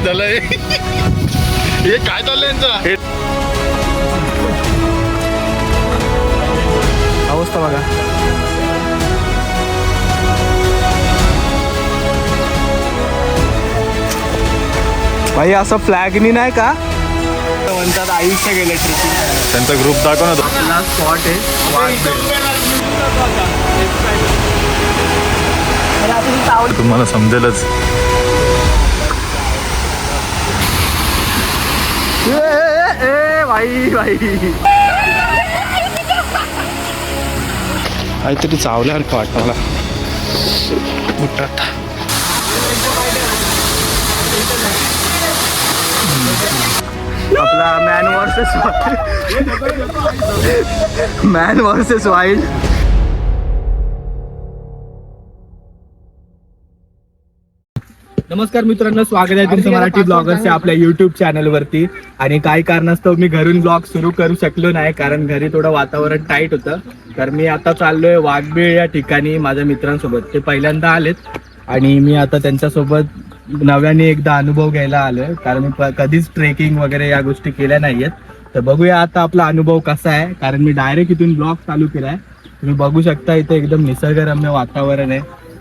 काय झालंय हे काय चाललंय यांचं? अवस्था बघा. भाई असं फ्लॅगनी नाही का? म्हणतात आयुष्य गेलं ट्रिपिंग त्यांचा ग्रुप दाखव ना. आपला स्पॉट आहे. तुम्हाला समजेलच. भाई भाई काहीतरी चावल्यासारखं वाटतं मला आपला man versus man versus wild नमस्कार मित्रांनो स्वागत आहे तुमचं मराठी ब्लॉगर्सच्या आपल्या युट्यूब चॅनलवरती आणि काही कारणास्तव मी घरून ब्लॉग सुरू करू शकलो नाही कारण घरी थोडं वातावरण टाईट होतं. तर मी आता चाललोय वाघबीळ या ठिकाणी माझ्या मित्रांसोबत. ते पहिल्यांदा आलेत. आणि मी आता त्यांच्यासोबत नव्याने एकदा अनुभव घ्यायला आलोय. कारण मी कधीच ट्रेकिंग वगैरे या गोष्टी केल्या नाहीयेत. तर बघूया आता आपला अनुभव कसा आहे. कारण मी डायरेक्ट इथून ब्लॉग चालू केलाय. तुम्ही बघू शकता इथे एकदम निसर्गरम्य वातावरण आहे.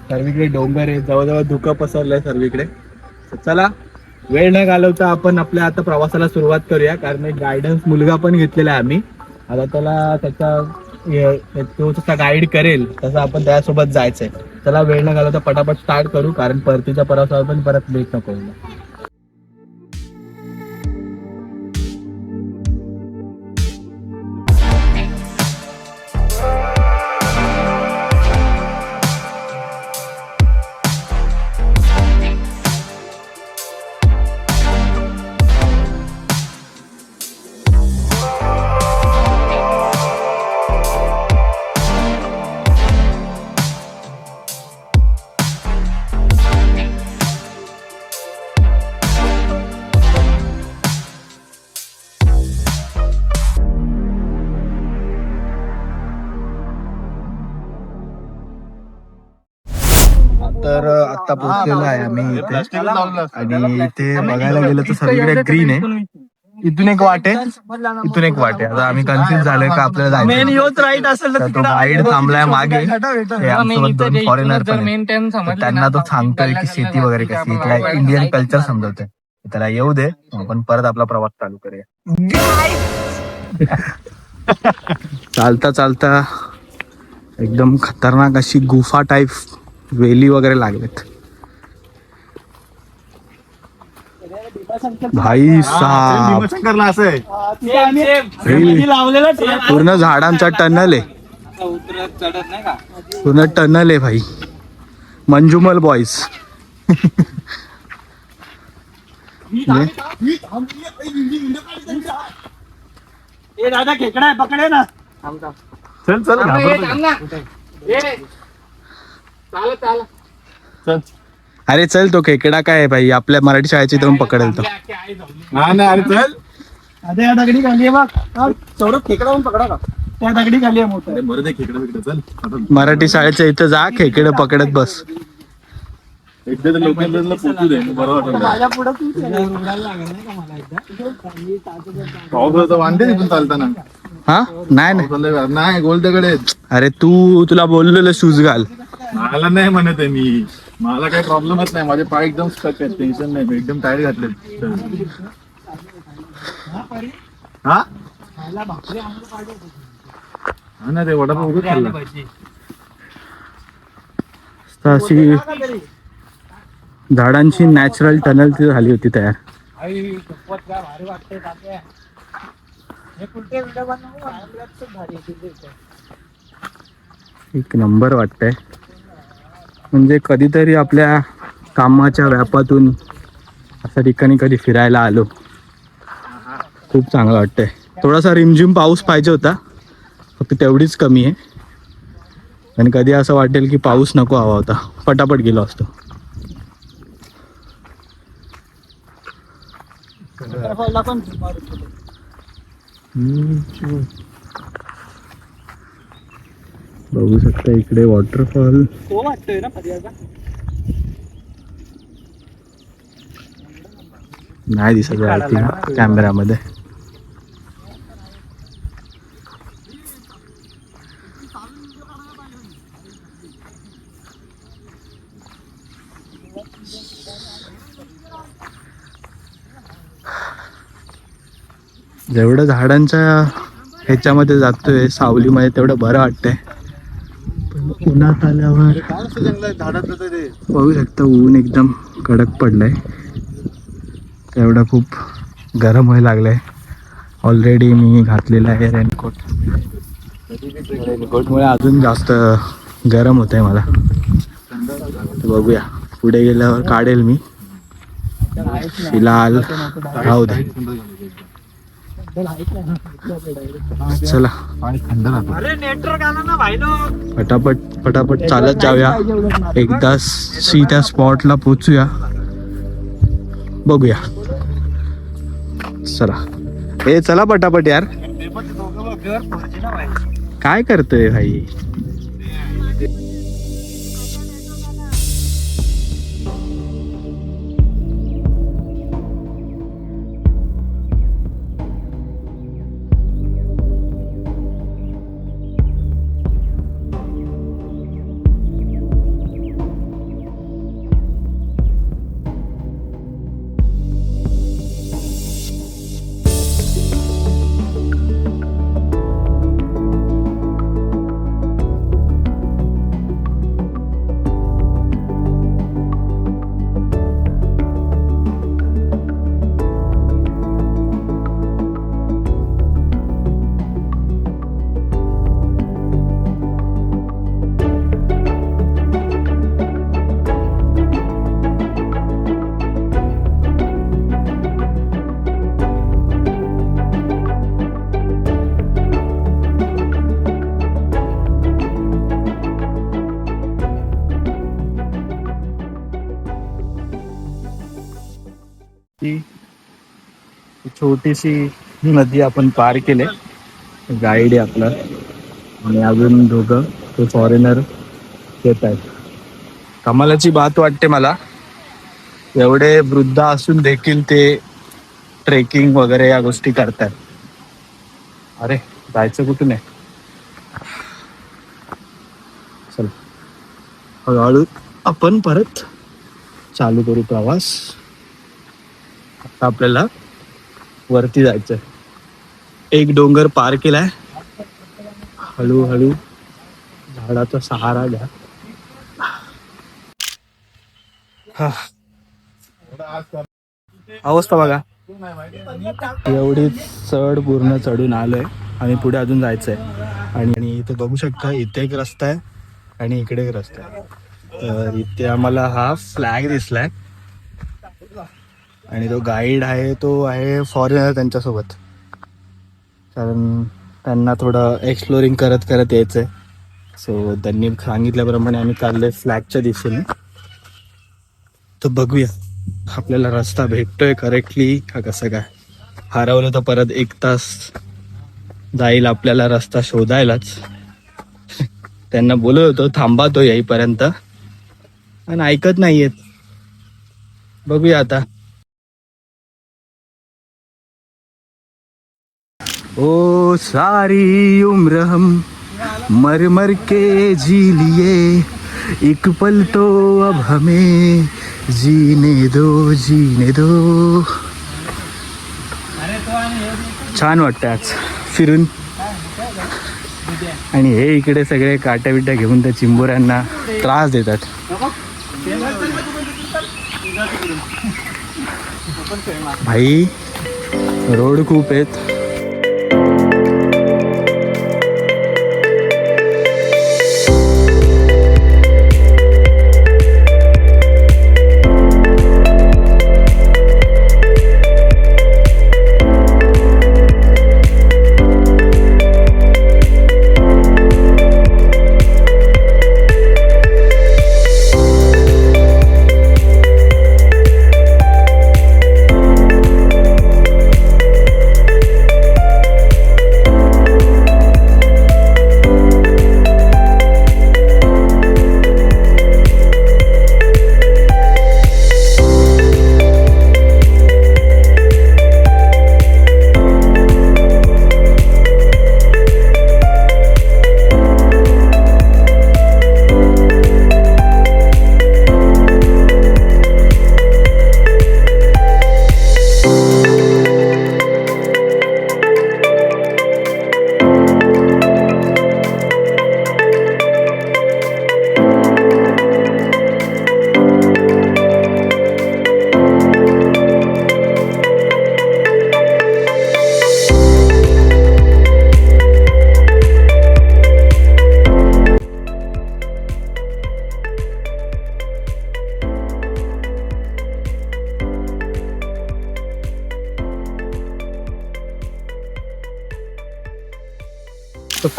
सर्वीकडे डोंगर आहे जवळजवळ धुकं पसरलंय सर्वीकडे. चला वेळ न घालवता आपण आपल्या आता प्रवासाला सुरुवात करूया कारण एक गायडन्स मुलगा पण घेतलेला आहे आम्ही. आता त्याला त्याचा तो जसा गाईड करेल तसं आपण त्यासोबत जायचंय. चला वेळ न घालवता पटापट स्टार्ट करू कारण परतीच्या प्रवासावर पण परत लेट नको आणि इथे बघायला गेलं तर सगळीकडे ग्रीन आहे. इथून एक वाट आहे. इथून एक वाट आहे. आता आम्ही कन्फ्युज झालोय का आपल्याला राईट असेल तर तो गाईड थांबलाय मागे. ते आमच्यासोबत दोन फॉरेनर त्यांना तो सांगतोय की शेती वगैरे कशी. त्याला इंडियन कल्चर समजवतोय. त्याला येऊ दे. आपण परत आपला प्रवास चालू करूया. चालता चालता एकदम खतरनाक अशी गुफा टाईप वेली वगैरे लागलेत. भाई साहब. भीमाशंकरला असं आहे. हे पूर्ण झाडांचा टनल आहे. पूर्ण टनल आहे भाई. मंजुमल बॉईज दादा खेकडा आहे पकडे ना. चल चल घाबरतो? चल. अरे चल तो खेकडा काय आहे भाई? आपल्या मराठी शाळेची इथून पकडेल तो. हा नाही अरे चल. आता या दगडी खाली आहे बघ. खेकडा पण पकडा का? त्या दगडी खाली आहे मोठं. अरे बरं ते खेकडं बिकडं चल. आता मराठी शाळेच्या इथं जा खेकडे पकडत बस. एकदा तर लोकांना पोचू दे बरं माझ्या पुढं तू वांदे तिथून चालताना. हा? नाही नाही. पाऊस. नाही गोल दगड आहेत अरे तू तुला बोललेलं शूज घाल. मला नाही म्हणत आहे मी. मला काही प्रॉब्लेमच नाही. माझे पाय एकदम स्टक आहेत. टेन्शन नाही. मी एकदम टायर घातले हा? हा ना ते वडापाव उगत खाल्ला. तर अशी झाडांची नॅचरल टनल ती झाली होती तयार. एक नंबर वाटतंय. म्हणजे कधीतरी आपल्या कामाच्या व्यापातून अशा ठिकाणी कधी फिरायला आलो. खूप चांगलं वाटतंय. थोडासा रिमझिम पाऊस पाहिजे होता. फक्त तेवढीच कमी आहे. आणि कधी असं वाटेल की पाऊस नको हवा होता. पटापट गेलो असतो. पण बघू शकता इकडे वॉटरफॉल तो वाटतोय ना पर्यायचा? नाही दिसत आय थिंक कॅमेरामध्ये जेवढं झाडांच्या ह्याच्यामध्ये जातोय सावलीमध्ये तेवढं बरं वाटतंय. उन्हात आल्यावर बघू शकता ऊन एकदम कडक पडलंय. तेवढं खूप गरम व्हायला लागलंय. ऑलरेडी मी घातलेला आहे रेनकोट रेनकोटमुळे अजून जास्त गरम होत आहे मला बघूया. पुढे गेल्यावर काढेल मी. फिलहाल राहू दे. चला. पटापट पटापट चालत जाऊया. एकदा सी त्या स्पॉटला पोचूया. बघूया. चला. ए चला पटापट यार. काय करतोय भाई? छोटीशी नदी आपण पार केले. गाईड आहे आपला. आणि अजून दोघं ते फॉरेनर येत आहेत. कमालाची बात वाटते मला. एवढे वृद्ध असून देखील ते ट्रेकिंग वगैरे या गोष्टी करतात. अरे जायचं कुठून आहे? चल. हळूहळू आपण परत चालू करू प्रवास. आता आपल्याला वरती जायचंय. एक डोंगर पार केलाय. हळूहळू झाडाचा सहारा घ्या. अवस्था बघा. एवढी चढ पूर्ण चढून आलोय. आणि पुढे अजून जायचंय. आणि आणि इथे बघू शकता इथे एक रस्ता आहे आणि इकडे एक रस्ता आहे. तर इथे आम्हाला हा फ्लॅग दिसलाय. आणि तो गाईड आहे तो आहे फॉरेनर त्यांच्यासोबत. कारण त्यांना थोडं एक्सप्लोरिंग करत करत यायचं आहे सो त्यांनी सांगितल्याप्रमाणे आम्ही चाललोय फ्लॅगच्या दिशेने. तर बघूया आपल्याला रस्ता भेटतोय करेक्टली का कसं काय? हरवलं तर परत एक तास जाईल आपल्याला रस्ता शोधायलाच. त्यांना बोलत होतो थांबा तो येईपर्यंत. आणि ऐकत नाहीयेत. बघूया आता. ओ सारी उम्र हम मर मर के जी लिए एक पल तो अब हमें जीने दो जीने दो। छान वाटतं आज फिरून. आणि हे इकडे सगळे काट्या बिट्या घेऊन त्या चिंबोऱ्यांना त्रास देतात. भाई रोड खूप आहेत.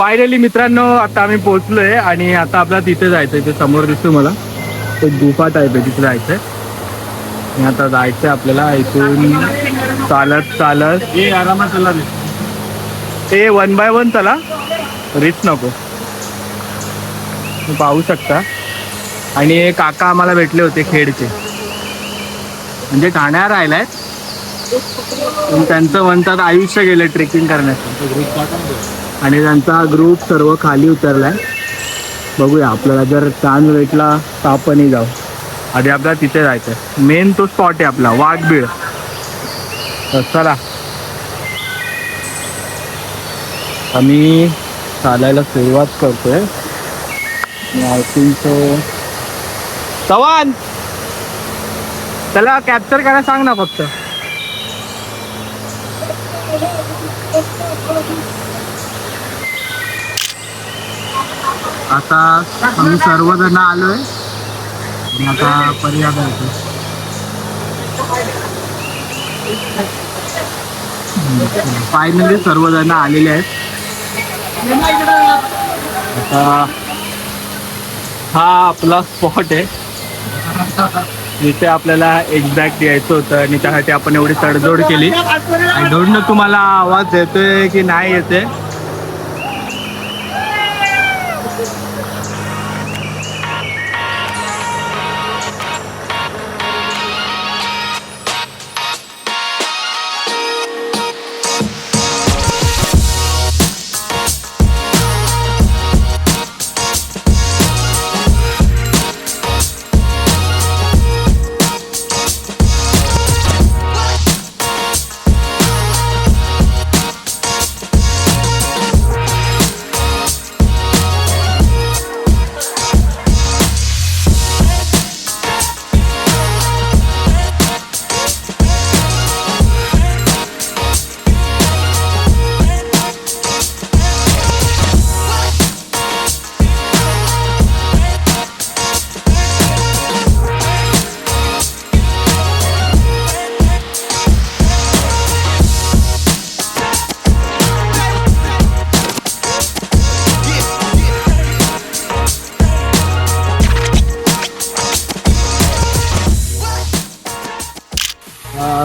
फायनली मित्रांनो आता आम्ही पोहोचलोय आणि आता आपल्याला तिथे जायचं इथे समोर दिसतो मला. एक गुफा टाईप आहे तिथे जायचंय. आणि आता जायचंय आपल्याला इथून चालत चालत. ये आरामात चला. ते वन बाय वन चला. रिच नको. पाहू शकता. आणि काका आम्हाला भेटले होते खेडचे. म्हणजे ठाण्यावर राहिलाय. पण त्यांचं म्हणतात आयुष्य गेलं ट्रेकिंग करण्याचं. आणि त्यांचा ग्रुप सर्व खाली उतरलाय. बघूया आपल्याला जर चांद भेटला तर आपणही जाऊ. आधी आपल्याला तिथे जायचंय. मेन तो स्पॉट आहे आपला वाघबीळ तर चला. आम्ही चालायला सुरुवात करतोय. I think so Chavan! त्याला कॅप्चर करायला सांग ना फक्त. आता आम्ही सर्वजण आलोय. आणि आता पर्याय फायनली सर्वजण आलेले आहेत. आता हा आपला स्पॉट आहे. जिथे आपल्याला एक्झॅक्ट यायचं होतं आणि त्यासाठी आपण एवढी तडजोड केली. आणि नो तुम्हाला आवाज येतोय की नाही येते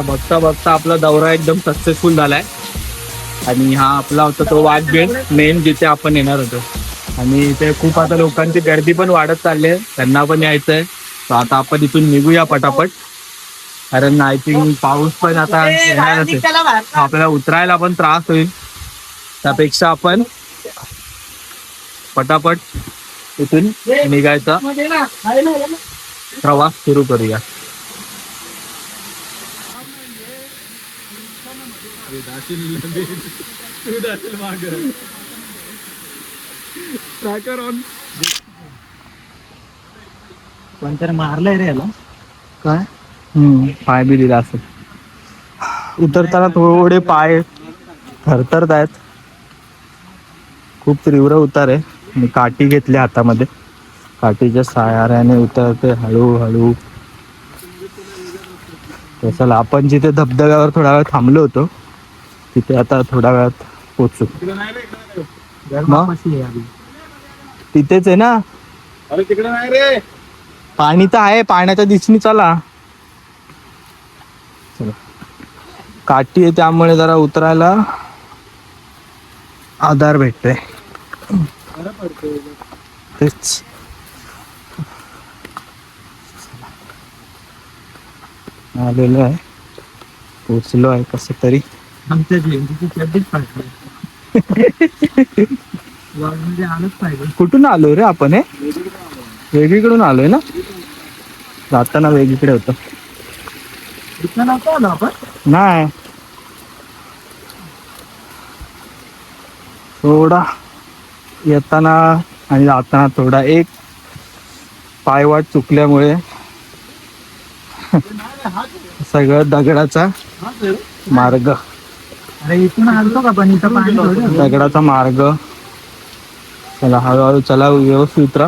बघता बघता आपला दौरा एकदम सक्सेसफुल झालाय. आणि हा आपला होता तो वाघबीळ मेन जिथे आपण येणार होतो. आणि इथे खूप आता लोकांची गर्दी पण वाढत चालली आहे. त्यांना पण यायचंय. तर आता आपण इथून निघूया पटापट. कारण आय थिंक पाऊस पण आता येणारच आहे आपल्याला उतरायला पण त्रास होईल. त्यापेक्षा आपण पटापट इथून निघायचा. प्रवास सुरू करूया. कोणतरी मारलंय रे याला. काय? हम्म. पाय बी दिला असेल. उतरताना थोडे पाय थरथरत आहेत. खूप तीव्र उतार आहे. मी काठी घेतली हातामध्ये. काठीच्या सहाऱ्याने उतरते हळूहळू. चला आपण जिथे धबधब्यावर थोडा वेळ थांबलो होतो तिथे आता थोड्या वेळात पोचू? तिथेच आहे ना? अरे तिकडे नाही रे. पाणी तर आहे पाण्याच्या दिशेने चला. चला. काठी आहे त्यामुळे जरा उतरायला आधार भेटतोय. तेच. आलेलो आहे. पोचलो आहे कसं तरी. आमच्या झेंडूची चड्डीच पाहिजे. मध्ये आलंच पाहिजे. कुठून आलोय रे आपण हे? वेगळीकडून आलोय ना? जाताना वेगळीकडे होतं. इथं नव्हतं आलो आपण? नाही. थोडा येताना आणि जाताना थोडा एक पायवाट चुकल्यामुळे सगळं दगडाचा मार्ग. अरे इथून का पण? इथं पाणी थोडं दगडाचा मार्ग. चला हळूहळू चला व्यवस्थित उतरा.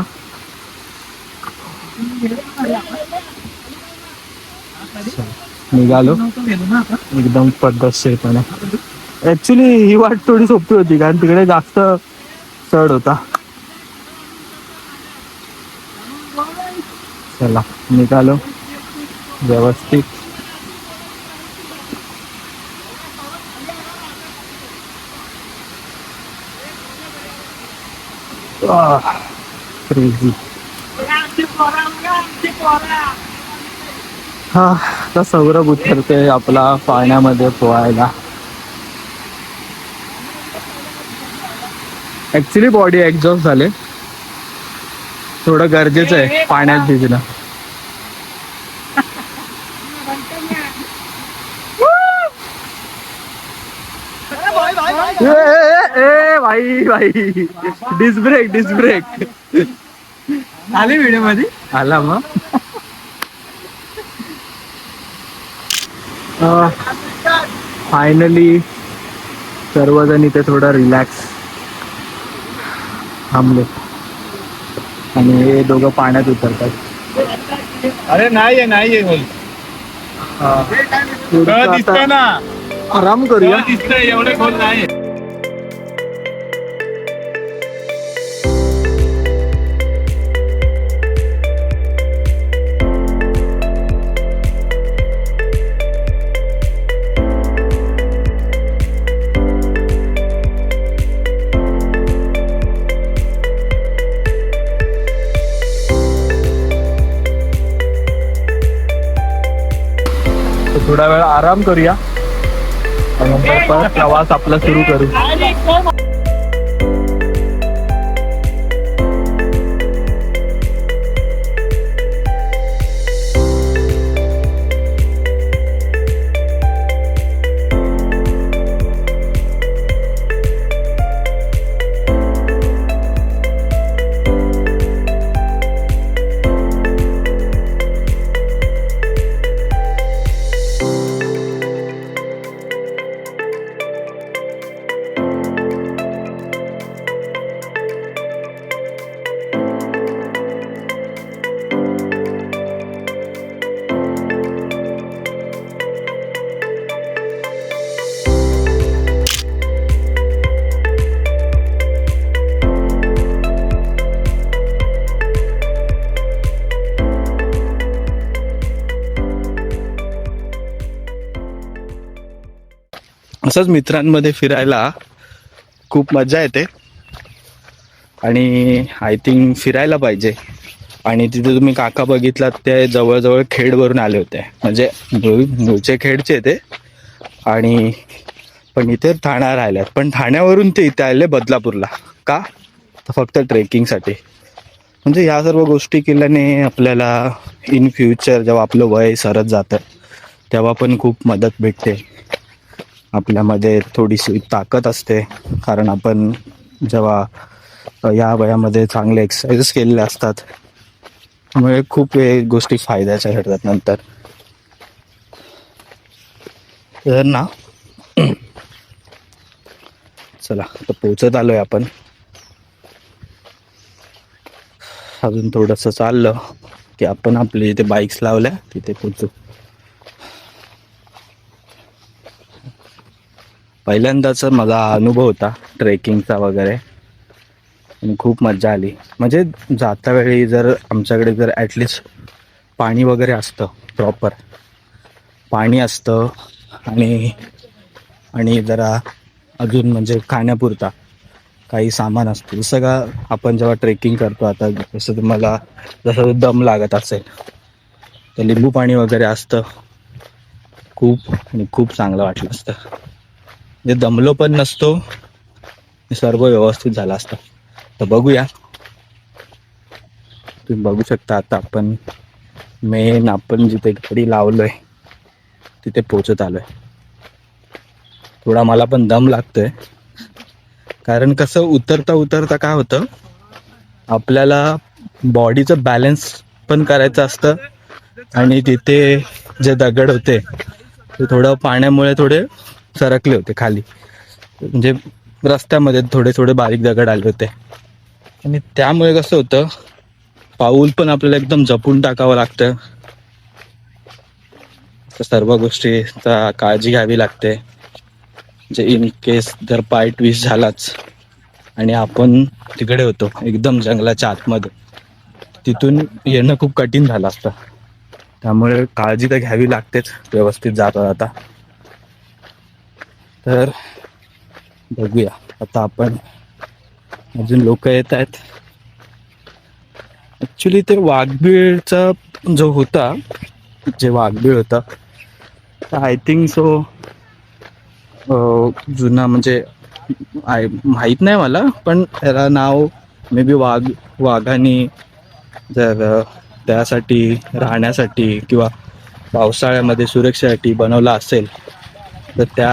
निघालो. एकदम पद्धतशीरपणे. ऍक्च्युली ही वाट थोडी सोपी होती कारण तिकडे जास्त चढ होता. चला निघालो. व्यवस्थित. क्रेझी हा आता सौरभ उतरते आपला पाण्यामध्ये पोहायला. ऍक्च्युली बॉडी एक्झॉस्ट झाले. थोडं गरजेचं आहे पाण्यात भिजणं ए, ए, भाई भाई डिस ब्रेक डिस ब्रेक आली व्हिडिओमध्ये? आला मग. फायनली सर्वजण इथे थोडं रिलॅक्स थांबले. आणि हे दोघं पाण्यात उतरतात. अरे नाही आहे नाही आराम करूया. दिसतंय एवढे खोल नाही आराम करूया. आणि नंतर परत प्रवास आपला सुरू करू. असंच मित्रांमध्ये फिरायला खूप मजा येते. आणि आय थिंक फिरायला पाहिजे. आणि तिथे तुम्ही काका बघितलात ते जवळजवळ खेडवरून आले होते. म्हणजे मूळचे खेडचे ते. आणि पण इथे ठाणा राहिल्यात. पण ठाण्यावरून ते इथे आले बदलापूरला. का? तर फक्त ट्रेकिंगसाठी म्हणजे ह्या सर्व गोष्टी केल्याने आपल्याला इन फ्युचर जेव्हा आपलं वय सरत जातं तेव्हा पण खूप मदत भेटते. आपल्यामध्ये थोडीशी ताकद असते कारण आपण जेव्हा या वयामध्ये चांगले एक्सरसाइज केलेले असतात त्यामुळे खूप हे गोष्टी फायद्याच्या ठरतात नंतर. तर ना चला तर पोचत आलोय आपण. अजून थोडंसं चाललं की आपण आपले इथे बाईक्स लावल्या तिथे पोचू पहिल्यांदाच माझा अनुभव होता ट्रेकिंगचा वगैरे. आणि खूप मजा आली. म्हणजे जाता वेळी जर आमच्याकडे जर ॲटलिस्ट पाणी वगैरे असतं प्रॉपर पाणी असतं आणि आणि जरा अजून म्हणजे खाण्यापुरता काही सामान असतं. जसं का आपण जेव्हा ट्रेकिंग करतो आता जसं तुम्हाला जसं दम लागत असेल तर लिंबू पाणी वगैरे असतं. खूप आणि खूप चांगलं वाटलं असतं. म्हणजे दमलो पण नसतो. सर्व व्यवस्थित झाला असतं. तर बघूया. तुम्ही बघू शकता आता आपण मेन आपण जिथे गाडी लावलोय तिथे पोचत आलोय. थोडा मला पण दम लागतोय. कारण कसं उतरता उतरता काय होतं आपल्याला बॉडीचं बॅलन्स पण करायचं असतं आणि तिथे जे दगड होते ते थोडं पाण्यामुळे थोडे सरकले होते खाली. म्हणजे रस्त्यामध्ये थोडे थोडे बारीक दगड आले होते. आणि त्यामुळे कसं होतं पाऊल पण आपल्याला एकदम जपून टाकावं लागतं. सर्व गोष्टीचा काळजी घ्यावी लागते. जे इन केस जर पाय ट्विस्ट झालाच आणि आपण तिकडे होतो एकदम जंगलाच्या आतमध्ये तिथून येणं खूप कठीण झालं असतं. त्यामुळे काळजी तर घ्यावी लागतेच व्यवस्थित जाता जाता तर बघूया. आता आपण अजून लोक येत आहेत. ऍक्च्युली ते वाघबीळचा जो होता जे वाघबीळ होता आय थिंक सो जुना म्हणजे आय माहीत नाही मला पण त्याला नाव मे बी वाघ वाघाने जर त्यासाठी राहण्यासाठी किंवा पावसाळ्यामध्ये सुरक्षेसाठी बनवला असेल तर त्या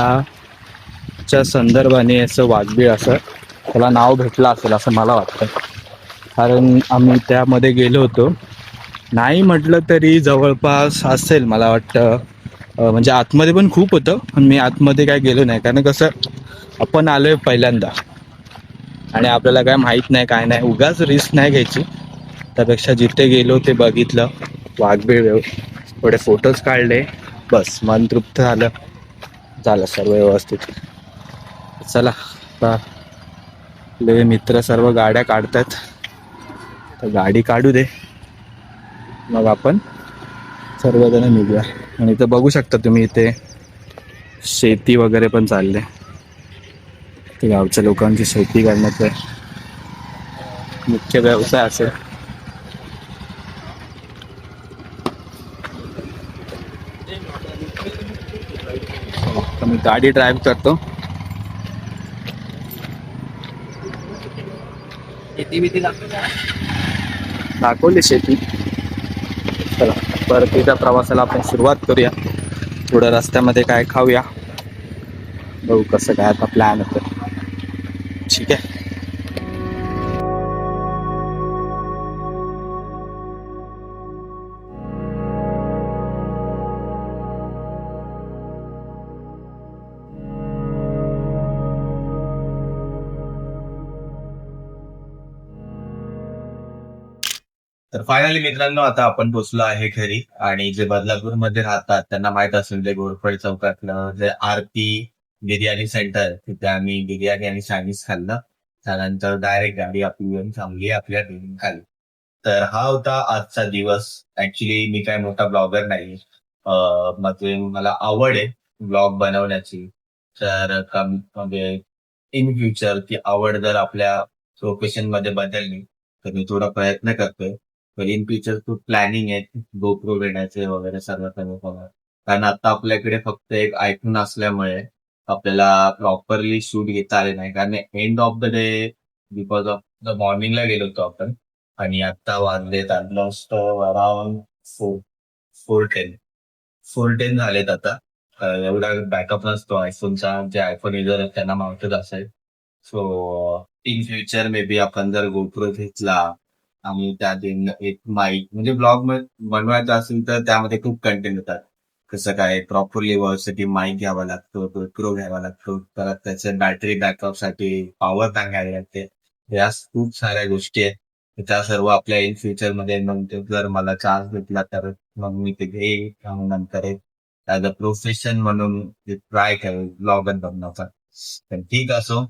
च्या संदर्भाने असं वाघबीळ असं त्याला नाव भेटलं असेल असं मला वाटतं. कारण आम्ही त्यामध्ये गेलो होतो. नाही म्हटलं तरी जवळपास असेल मला वाटतं. म्हणजे आतमध्ये पण खूप होतं पण मी आतमध्ये काय गेलो नाही. कारण कसं आपण आलो आहे पहिल्यांदा. आणि आपल्याला काय माहीत नाही काय नाही. उगाच रिस्क नाही घ्यायची. त्यापेक्षा जिथे गेलो ते बघितलं. वाघबीळ थोडे फोटोज काढले. बस मन तृप्त झालं. झालं सर्व व्यवस्थित. चला. आपले मित्र सर्व गाड्या काढतात. तर गाडी काढू दे. मग आपण सर्वजण निघूया. आणि इथं बघू शकता तुम्ही इथे शेती वगैरे पण चालले ते गावच्या लोकांची शेती करण्याचा मुख्य व्यवसाय असेल. तर मी गाडी ड्राईव्ह करतो. शेती बिती लागतो दाखवली शेती. चला परतीच्या प्रवासाला आपण सुरुवात करूया. थोडं रस्त्यामध्ये काय खाऊया. बघू कसं काय आता प्लॅन होतं ठीक आहे. फायनली मित्रांनो आता आपण पोचलो आहे घरी आणि जे बदलापूरमध्ये राहतात त्यांना माहीत असेल ते घोरपडी चौकातलं जे आरती बिर्याणी सेंटर तिथे आम्ही बिर्याणी आणि चायनीज खाल्लं. त्यानंतर डायरेक्ट गाडी आपली येऊन थांबली आपल्या ट्रेनिंग खाली. तर हा होता आजचा दिवस. ऍक्च्युली मी काय मोठा ब्लॉगर नाही. म्हणजे मला आवड आहे ब्लॉग बनवण्याची. तर म्हणजे इन फ्युचर ती आवड जर आपल्या प्रोफेशनमध्ये बदलली तर मी थोडा प्रयत्न करतोय. तर इन फ्युचर खूप प्लॅनिंग आहे. गोप्रो घेण्याचे वगैरे सर्व सर्व कारण आता आपल्याकडे फक्त एक आयफोन असल्यामुळे आपल्याला प्रॉपरली शूट घेता आले नाही. कारण end of the day because of the मॉर्निंगला गेलो होतो आपण. आणि आता वाजलेत almost around four four ten four ten झालेत आता. एवढा बॅकअप नसतो आयफोनचा जे आयफोन युजर आहेत त्यांना मावतच असेल. So in future maybe आपण जर गोप्रो घेतला आणि त्यात एक एक माईक म्हणजे ब्लॉग बनवायचा असेल तर त्यामध्ये खूप कंटेंट होतात कसं काय प्रॉपरली वर्कसाठी माईक घ्यावा लागतो प्रो घ्यावा लागतो. परत त्याच्या बॅटरी बॅकअपसाठी पॉवर बँक घ्यावी लागते. या खूप साऱ्या गोष्टी आहेत. त्या सर्व आपल्या इन फ्युचरमध्ये मग जर मला चान्स भेटला तर मग मी ते घेईन नंतर ऍज अ प्रोफेशन म्हणून ट्राय करेल ब्लॉगर बनवण्याचा पण. ठीक असो.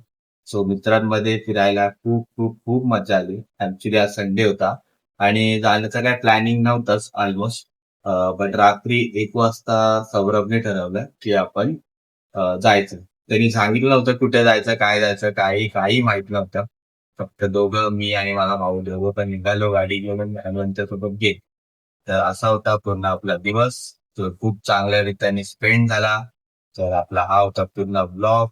सो मित्रांमध्ये फिरायला खूप खूप खूप मजा आली. ऍक्च्युली आज संडे होता. आणि जाण्याचं काय प्लॅनिंग नव्हतंच ऑलमोस्ट बट रात्री एक वाजता सौरभने ठरवलं की आपण जायचं. त्यांनी सांगितलं नव्हतं कुठे जायचं काय जायचं काही काही माहीत नव्हतं. फक्त दोघं मी आणि माझा भाऊ दोघं पण निघालो गाडी घेऊन. हनुमंतच्या सोबत गेट तर असा होता पूर्ण आपला दिवस. तो खूप चांगल्या रीतीने स्पेंड झाला. तर आपला हा होता पूर्ण ब्लॉग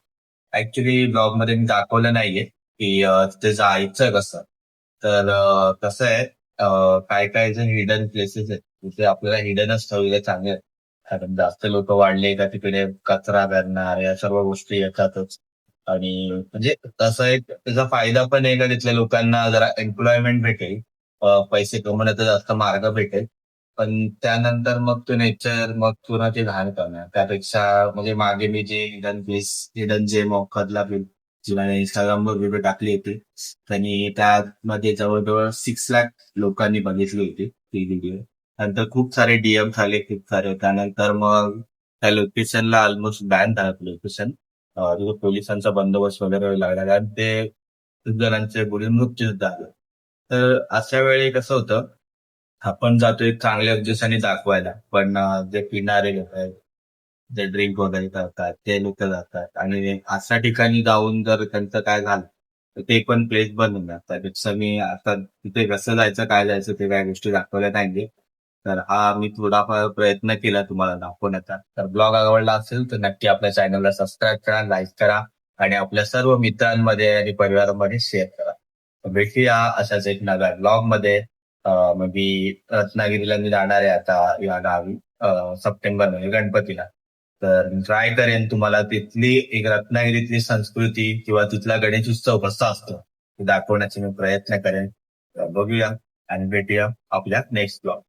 ऍक्च्युली ब्लॉगमध्ये मी दाखवलं नाहीये की अं, तिथे जायचं कसं. तर कसं आहे काय काय जे हिडन प्लेसेस आहेत तिथे आपल्याला हिडनच ठेवले चांगले आहेत. कारण जास्त लोक वाढले का तिकडे कचरा करणार या सर्व गोष्टी येतातच. आणि म्हणजे तसं एक त्याचा फायदा पण आहे का तिथल्या लोकांना जरा एम्प्लॉयमेंट भेटेल पैसे कमवण्याचा जास्त मार्ग भेटेल. पण त्यानंतर मग तो नेचर मग पुन्हा ते घाण करणार त्यापेक्षा म्हणजे मागे मी जे हिडन फेस हिडन जे मोखदला जिला इंस्टाग्रामवर व्हिडिओ टाकली होती. त्यांनी त्यामध्ये जवळजवळ सिक्स लाख लोकांनी बघितली होती ती व्हिडिओ नंतर खूप सारे डीएम झाले खूप सारे. त्यानंतर मग त्या लोकेशनला ऑलमोस्ट बॅन झालं लोकेशन तिथे पोलिसांचा बंदोबस्त वगैरे लागला. कारण ते जणांचे बुडी मृत्यू सुद्धा झाले. तर अशा वेळी कसं होतं आपण जातो एक चांगल्या उद्देशाने दाखवायला. पण जे पिणारे लोक आहेत जे ड्रिंक वगैरे करतात ते लोक जातात. आणि अशा ठिकाणी जाऊन जर त्यांचं काय झालं तर ते पण प्लेस बंद होणार जातात त्यापेक्षा मी आता तिथे कसं जायचं काय जायचं ते काय गोष्टी दाखवल्या नाही तर हा मी थोडाफार प्रयत्न केला तुम्हाला दाखवण्याचा. तर ब्लॉग आवडला असेल तर नक्की आपल्या चॅनलला सबस्क्राईब करा लाईक करा आणि आपल्या सर्व मित्रांमध्ये आणि परिवारामध्ये शेअर करा. भेटूया अशाच एक नव्या ब्लॉगमध्ये. मे बी रत्नागिरीला मी जाणार आहे आता या गावी सप्टेंबरमध्ये गणपतीला. तर ट्राय करेन तुम्हाला तिथली एक रत्नागिरीतली संस्कृती किंवा तिथला गणेश उत्सव कसा असतो दाखवण्याचा मी प्रयत्न करेन. बघूया आणि भेटूया आपल्या नेक्स्ट ब्लॉग